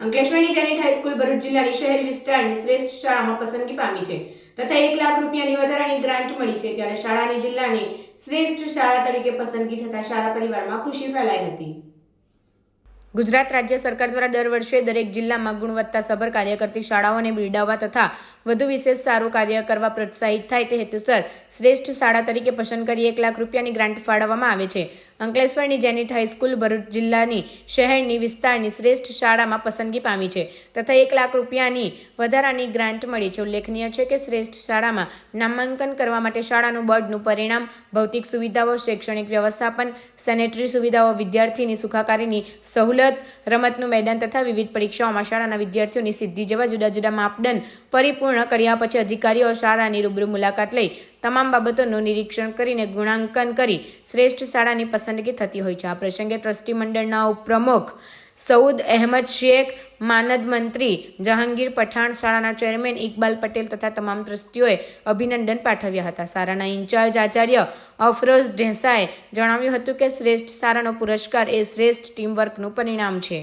અંકલેશ્વરની Janet high school Bharuch જિલ્લાની શહેરી વિસ્તારની શ્રેષ્ઠ શાળામાં પસંદગી પામી છે તથા એક લાખ રૂપિયાની વધારાની ગ્રાન્ટ મળી છે ત્યારે શાળાની જિલ્લાની શ્રેષ્ઠ શાળા તરીકે પસંદગી થતા શાળા પરિવારમાં ખુશી ફેલાઈ હતી. ગુજરાત રાજ્ય સરકાર દ્વારા દર વર્ષે દરેક જિલ્લામાં ગુણવત્તાસભર કાર્ય કરતી શાળાઓને બિરદાવવા તથા વધુ વિશેષ સારું કાર્ય કરવા પ્રોત્સાહિત થાય તે હેતુસર શ્રેષ્ઠ શાળા તરીકે પસંદ કરી એક લાખ રૂપિયાની ગ્રાન્ટ ફાળવવામાં આવે છે. અંકલેશ્વરની જેનિટ હાઈસ્કૂલ ભરૂચ જિલ્લાની શહેરની વિસ્તારની શ્રેષ્ઠ શાળામાં પસંદગી પામી છે. તથા એક લાખ રૂપિયાની વધારાની ગ્રાન્ટ મળી છે. ઉલ્લેખનીય છે કે શ્રેષ્ઠ શાળામાં નામાંકન કરવા માટે શાળાનું બોર્ડનું પરિણામ, ભૌતિક સુવિધાઓ, શૈક્ષણિક વ્યવસ્થાપન, સેનેટરી સુવિધાઓ, વિદ્યાર્થીની સુખાકારીની સહુલત રમતનું મેદાન તથા વિવિધ પરીક્ષાઓમાં શાળાના વિદ્યાર્થીઓની સિદ્ધિ જેવા જુદા જુદા માપદંડ પરિપૂર્ણ કર્યા પછી અધિકારીઓ શાળાની રૂબરૂ મુલાકાત લઈ તમામ બાબતોનું નિરીક્ષણ કરીને ગુણાંકન કરી શ્રેષ્ઠ શાળાની પસંદગી થતી હોય છે. આ પ્રસંગે ટ્રસ્ટી મંડળના ઉપપ્રમુખ સઉદ અહેમદ શેખ, માનદ મંત્રી જહાંગીર પઠાણ શાળાના ચેરમેન ઇકબાલ પટેલ તથા તમામ ટ્રસ્ટીઓએ અભિનંદન પાઠવ્યા હતા. શાળાના ઇન્ચાર્જ આચાર્ય અફરોઝ ઢેસાએ જણાવ્યું હતું કે શ્રેષ્ઠ શાળાનો પુરસ્કાર એ શ્રેષ્ઠ ટીમવર્કનું પરિણામ છે.